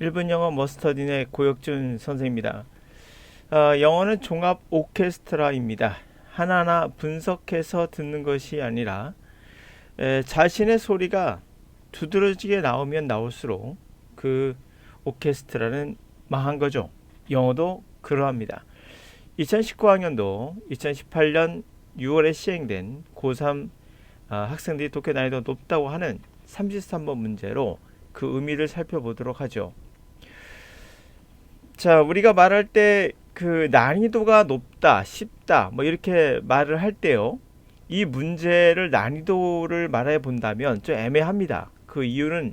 1분 영어 머스터딘의 고혁준 선생입니다. 어, 영어는 종합 오케스트라입니다. 하나하나 분석해서 듣는 것이 아니라 에, 자신의 소리가 두드러지게 나오면 나올수록 그 오케스트라는 망한 거죠. 영어도 그러합니다. 2019학년도 2018년 6월에 시행된 고3 아, 학생들이 독해 난이도가 높다고 하는 33번 문제로 그 의미를 살펴보도록 하죠. 자, 우리가 말할 때 그 난이도가 높다, 쉽다, 뭐 이렇게 말을 할 때요. 이 문제를 난이도를 말해 본다면 좀 애매합니다. 그 이유는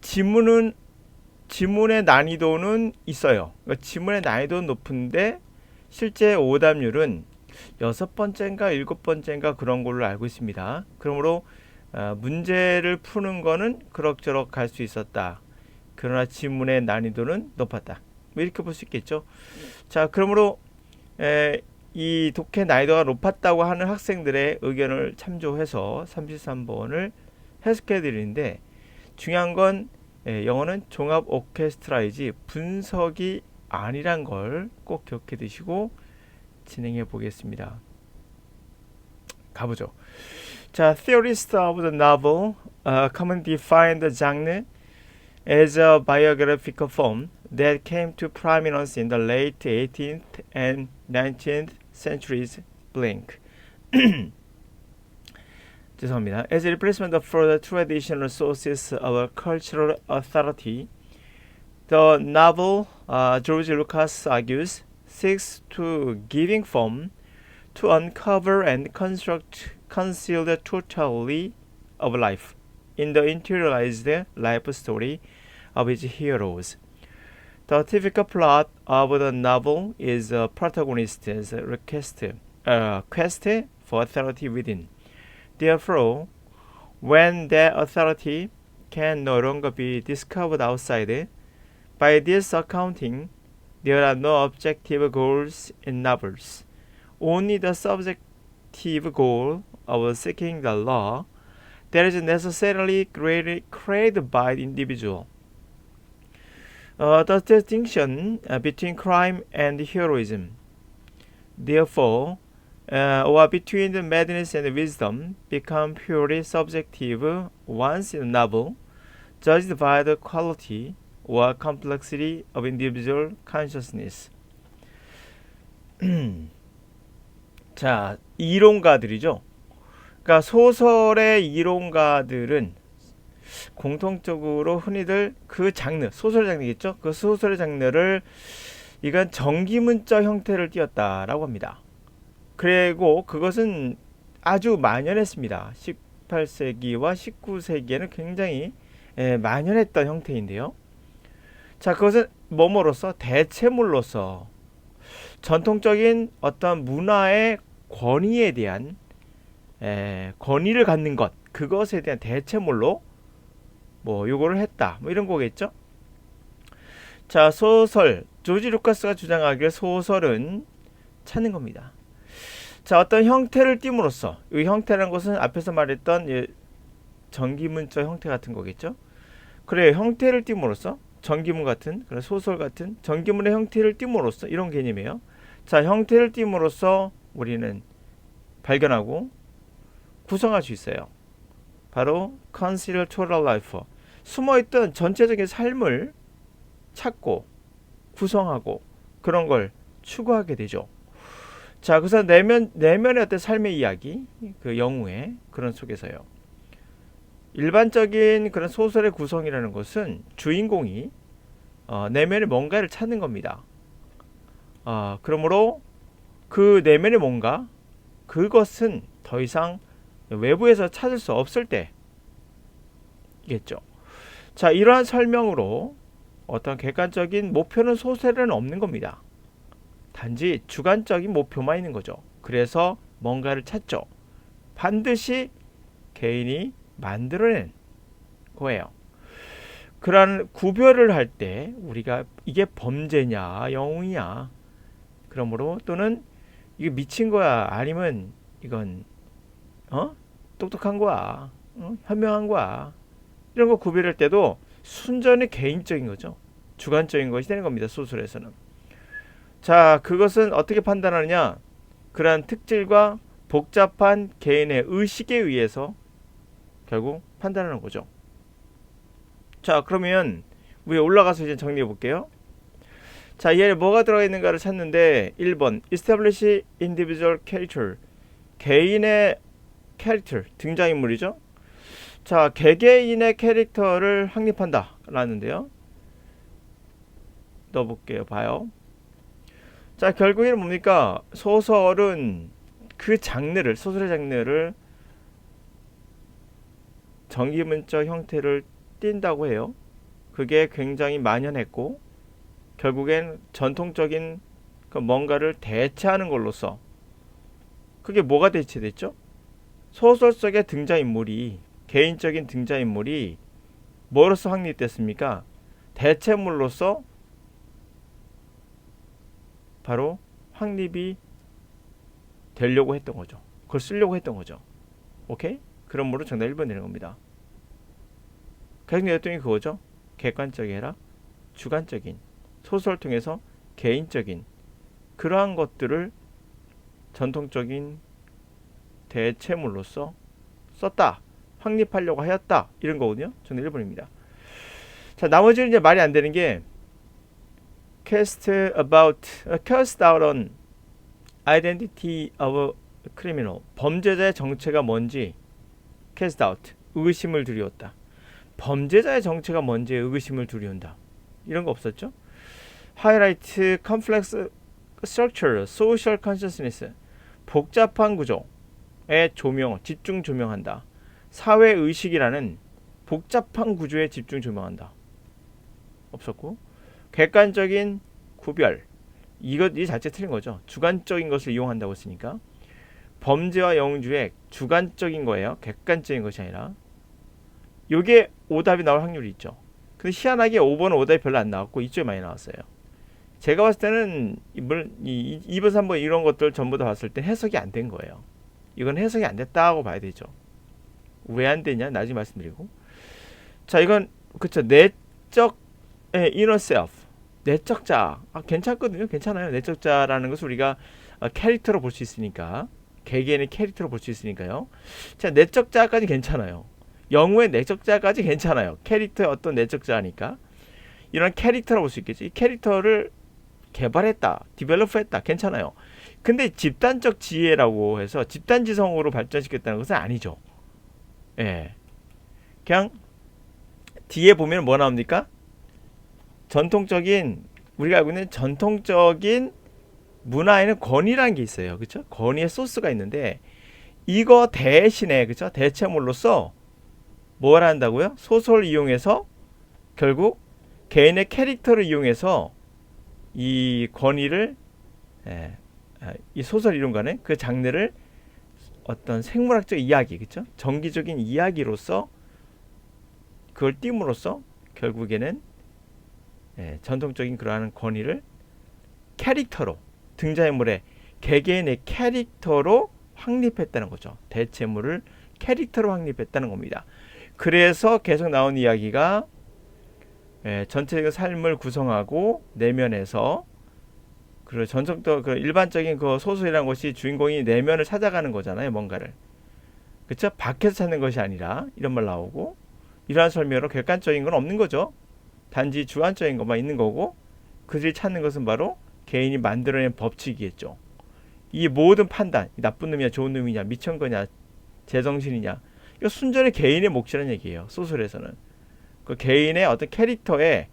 지문은 지문의 난이도는 있어요. 그러니까 지문의 난이도는 높은데 실제 오답률은 여섯 번째인가 일곱 번째인가 그런 걸로 알고 있습니다. 그러므로 어, 문제를 푸는 거는 그럭저럭 갈 수 있었다. 그러나 지문의 난이도는 높았다. 뭐 이렇게 볼 수 있겠죠. 자, 그러므로 에, 이 독해 난이도가 높았다고 하는 학생들의 의견을 참조해서 33번을 해석해 드리는데 중요한 건 에, 영어는 종합 오케스트라이지 분석이 아니란 걸 꼭 기억해 두시고 진행해 보겠습니다. 가보죠. 자, theorists of the novel uh, commonly define the genre as a biographical form that came to prominence in the late 18th and 19th centuries. Blank. 죄송합니다. As a replacement for the traditional sources of cultural authority, the novel, uh, George Lucas argues, seeks to giving form to uncover and construct conceal the totality of life in the interiorized life story of its heroes. The typical plot of the novel is a protagonist's request, uh, quest for authority within. Therefore, when that authority can no longer be discovered outside, by this accounting, there are no objective goals in novels. Only the subjective goal of seeking the law that is necessarily created, created by the individual. Uh, the distinction uh, between crime and heroism, therefore, uh, or between the madness and wisdom, become purely subjective once in a novel, judged by the quality or complexity of individual consciousness. 자, 이론가들이죠. 그러니까 소설의 이론가들은 공통적으로 흔히들 그 장르, 소설 장르겠죠? 그 소설의 장르를 이건 정기 문자 형태를 띄었다라고 합니다. 그리고 그것은 아주 만연했습니다. 18세기와 19세기에는 굉장히 예, 만연했던 형태인데요. 자, 그것은 뭐뭐로서 대체물로서 전통적인 어떤 문화의 권위에 대한 에, 권위를 갖는 것 그것에 대한 대체물로 뭐 요거를 했다 뭐 이런 거겠죠. 자 소설 조지 루카스가 주장하길 소설은 찾는 겁니다. 자 어떤 형태를 띠므로써 이 형태라는 것은 앞에서 말했던 예, 전기문자 형태 같은 거겠죠. 그래 형태를 띠므로써 전기문 같은 그런 소설 같은 전기문의 형태를 띠므로써 이런 개념이에요. 자 형태를 띠므로써 우리는 발견하고 구성할 수 있어요. 바로 consider total life. 숨어있던 전체적인 삶을 찾고 구성하고 그런 걸 추구하게 되죠. 자, 그래서 내면 내면의 어떤 삶의 이야기, 그 영웅의 그런 속에서요. 일반적인 그런 소설의 구성이라는 것은 주인공이 어, 내면의 뭔가를 찾는 겁니다. 어, 그러므로 그 내면의 뭔가 그것은 더 이상 외부에서 찾을 수 없을 때겠죠. 자, 이러한 설명으로 어떤 객관적인 목표는 소설에는 없는 겁니다. 단지 주관적인 목표만 있는 거죠. 그래서 뭔가를 찾죠. 반드시 개인이 만들어낸 거예요. 그러한 구별을 할 때 우리가 이게 범죄냐 영웅이냐 그러므로 또는 이게 미친 거야 아니면 이건 어 똑똑한 거야 어? 현명한 거야 이런 거 구별할 때도 순전히 개인적인 거죠. 주관적인 것이 되는 겁니다. 소설에서는. 자, 그것은 어떻게 판단하느냐? 그러한 특질과 복잡한 개인의 의식에 의해서 결국 판단하는 거죠. 자, 그러면 위에 올라가서 이제 정리해 볼게요. 자, 얘를 뭐가 들어가 있는가를 찾는데 1번 establish individual character 개인의 캐릭터 등장인물이죠. 자, 개개인의 캐릭터를 확립한다 라는데요. 넣어볼게요. 봐요. 자, 결국에는 뭡니까? 소설은 그 장르를, 소설의 장르를 전기문적 형태를 띈다고 해요. 그게 굉장히 만연했고, 결국엔 전통적인 그 뭔가를 대체하는 걸로써 그게 뭐가 대체됐죠? 소설 속의 등장인물이 개인적인 등장인물이 뭐로서 확립됐습니까? 대체물로서 바로 확립이 되려고 했던 거죠. 그걸 쓰려고 했던 거죠. 오케이? 그러므로 정답 1번 되는 겁니다. 계속 내렸더니 그거죠. 객관적이 아니라 주관적인 소설을 통해서 개인적인 그러한 것들을 전통적인 대체물로서 썼다. 확립하려고 하였다. 이런 거거든요. 저는 1번입니다. 자, 나머지는 이제 말이 안 되는 게 cast about uh, cast out on identity of criminal. 범죄자의 정체가 뭔지 cast out. 의심을 두려웠다. 범죄자의 정체가 뭔지 의심을 두려운다. 이런 거 없었죠? highlight complex structure, social consciousness. 복잡한 구조에 조명, 집중 조명한다. 사회 의식이라는 복잡한 구조에 집중 조명한다. 없었고 객관적인 구별 이것 이 자체 틀린 거죠. 주관적인 것을 이용한다고 했으니까 범죄와 영주의 주관적인 거예요. 객관적인 것이 아니라 요게 오답이 나올 확률이 있죠. 근데 희한하게 5번은 오답이 별로 안 나왔고 이쪽에 많이 나왔어요. 제가 봤을 때는 이번 이 2번 3번 이런 것들 전부 다 봤을 때 해석이 안 된 거예요. 이건 해석이 안 됐다고 봐야 되죠. 왜 안 되냐? 나중에 말씀드리고. 자 이건 그쵸. 내적 예, inner self. 내적 자. 아, 괜찮거든요. 괜찮아요. 내적 자라는 것을 우리가 어, 캐릭터로 볼 수 있으니까. 개개인의 캐릭터로 볼 수 있으니까요. 자 내적 자까지 괜찮아요. 영우의 내적 자까지 괜찮아요. 캐릭터의 어떤 내적 자니까. 이런 캐릭터로 볼수 있겠지. 이 캐릭터를 개발했다 디벨롭했다. 괜찮아요. 근데 집단적 지혜라고 해서 집단지성으로 발전시켰다는 것은 아니죠 예. 그냥 뒤에 보면 뭐 나옵니까? 전통적인 우리가 알고 있는 전통적인 문화에는 권위라는 게 있어요. 그렇죠? 권위의 소스가 있는데 이거 대신에 그렇죠? 대체물로서 뭘 한다고요? 소설을 이용해서 결국 개인의 캐릭터를 이용해서 이 권위를 예, 아, 이 소설 이론가는 그 장르를 어떤 생물학적 이야기, 그렇죠? 정기적인 이야기로서 그걸 띄움으로써 결국에는 예, 전통적인 그러한 권위를 캐릭터로 등장인물의 개개인의 캐릭터로 확립했다는 거죠. 대체물을 캐릭터로 확립했다는 겁니다. 그래서 계속 나온 이야기가 예, 전체적인 삶을 구성하고 내면에서 그리고 전적도 그 일반적인 그 소설이라는 것이 주인공이 내면을 찾아가는 거잖아요, 뭔가를. 그쵸? 밖에서 찾는 것이 아니라 이런 말 나오고 이러한 설명으로 객관적인 건 없는 거죠. 단지 주관적인 것만 있는 거고 그들이 찾는 것은 바로 개인이 만들어낸 법칙이겠죠. 이 모든 판단, 나쁜 놈이냐 좋은 놈이냐 미천 거냐 제정신이냐 이거 순전히 개인의 몫이라는 얘기예요. 소설에서는 그 개인의 어떤 캐릭터의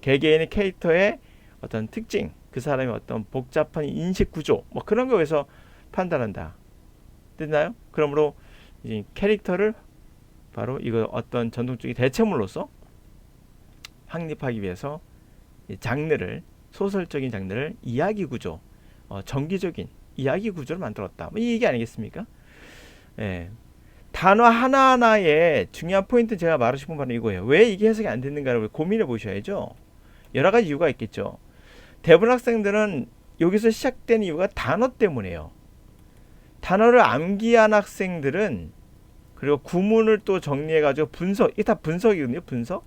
개개인의 캐릭터의 어떤 특징 그 사람의 어떤 복잡한 인식 구조 뭐 그런 거에서 판단한다. 됐나요? 그러므로 이 캐릭터를 바로 이거 어떤 전통적인 대체물로서 확립하기 위해서 장르를 소설적인 장르를 이야기 구조, 어, 정기적인 이야기 구조를 만들었다. 뭐 이 얘기 아니겠습니까? 예. 단어 하나하나에 중요한 포인트 제가 말하고 싶은 바는 이거예요. 왜 이게 해석이 안 됐는가를 고민해 보셔야죠. 여러 가지 이유가 있겠죠. 대부분 학생들은 여기서 시작된 이유가 단어 때문이에요. 단어를 암기한 학생들은 그리고 구문을 또 정리해 가지고 분석 이게 다 분석이거든요. 분석.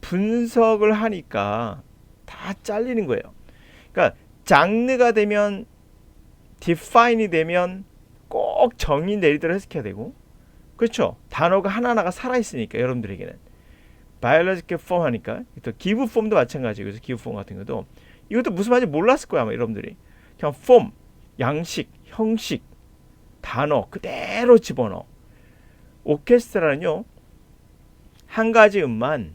분석을 하니까 다 잘리는 거예요. 그러니까 장르가 되면 define이 되면 꼭 정의 내리도록 해석해야 되고 그렇죠. 단어가 하나하나가 살아있으니까 여러분들에게는 biological form 하니까 또 give form도 마찬가지고 그래서 give 같은 것도. 이것도 무슨 말인지 몰랐을 거야 아마 여러분들이. 그냥 form 양식 형식 단어 그대로 집어넣어. 오케스트라는요 한 가지 음만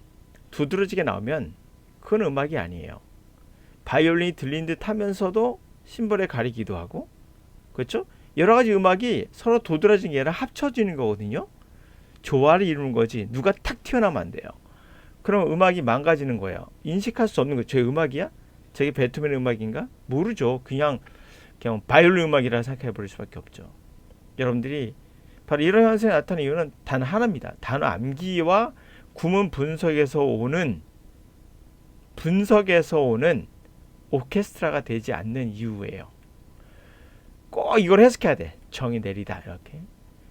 두드러지게 나오면 그건 음악이 아니에요. 바이올린이 들린 듯 하면서도 심벌에 가리기도 하고 그렇죠? 여러 가지 음악이 서로 도드라지는 게 아니라 합쳐지는 거거든요. 조화를 이루는 거지. 누가 탁 튀어나오면 안 돼요 그럼 음악이 망가지는 거예요 인식할 수 없는 거예요 제 음악이야? 저게 베토벤의 음악인가? 모르죠 그냥 그냥 바이올린 음악이라 생각해 버릴 수밖에 없죠 여러분들이 바로 이런 현상이 나타나는 이유는 단 하나입니다. 단어 암기와 구문 분석에서 오는 분석에서 오는 오케스트라가 되지 않는 이유예요. 꼭 이걸 해석해야 돼. 정의 내리다 이렇게.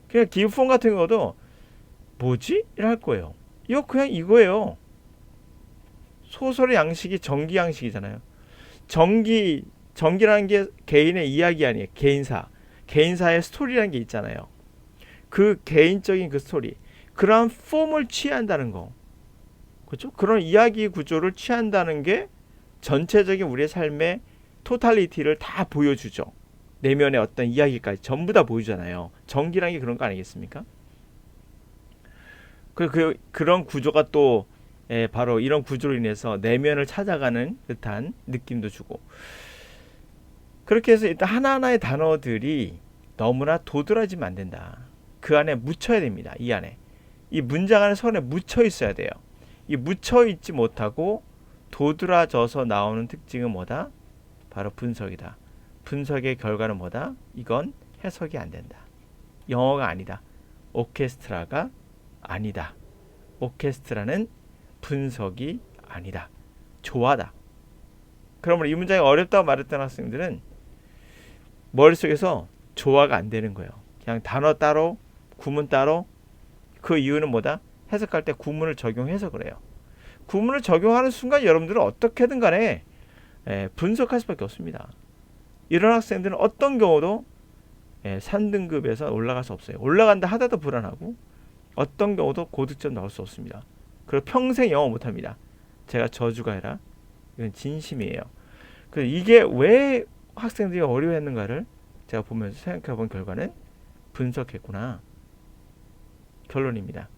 그냥 기프폰 같은 것도 뭐지? 이럴 거예요. 이거 그냥 이거예요. 소설의 양식이 전기 양식이잖아요. 전기 전기라는 게 개인의 이야기 아니에요. 개인사. 개인사의 스토리라는 게 있잖아요. 그 개인적인 그 스토리. 그러한 폼을 취한다는 거. 그렇죠? 그런 이야기 구조를 취한다는 게 전체적인 우리의 삶의 토탈리티를 다 보여주죠. 내면의 어떤 이야기까지 전부 다 보여주잖아요. 전기라는 게 그런 거 아니겠습니까? 그, 그 그런 구조가 또 예, 바로 이런 구조로 인해서 내면을 찾아가는 듯한 느낌도 주고 그렇게 해서 일단 하나하나의 단어들이 너무나 도드라지면 안 된다. 그 안에 묻혀야 됩니다. 이 안에. 이 문장 안에 선에 묻혀 있어야 돼요. 이 묻혀 있지 못하고 도드라져서 나오는 특징은 뭐다? 바로 분석이다. 분석의 결과는 뭐다? 이건 해석이 안 된다. 영어가 아니다. 오케스트라가 아니다. 오케스트라는 분석이 아니다. 조화다. 그러면 이 문장이 어렵다고 말했던 학생들은 머릿속에서 조화가 안 되는 거예요. 그냥 단어 따로, 구문 따로. 그 이유는 뭐다? 해석할 때 구문을 적용해서 그래요. 구문을 적용하는 순간 여러분들은 어떻게든 간에 예, 분석할 수밖에 없습니다. 이런 학생들은 어떤 경우도 예, 3등급에서 올라갈 수 없어요. 올라간다 하다도 불안하고 어떤 경우도 고득점 나올 수 없습니다. 그리고 평생 영어 못합니다. 제가 저주가 아니라 이건 진심이에요. 그래서 이게 왜 학생들이 어려워했는가를 제가 보면서 생각해 본 결과는 분석했구나. 결론입니다.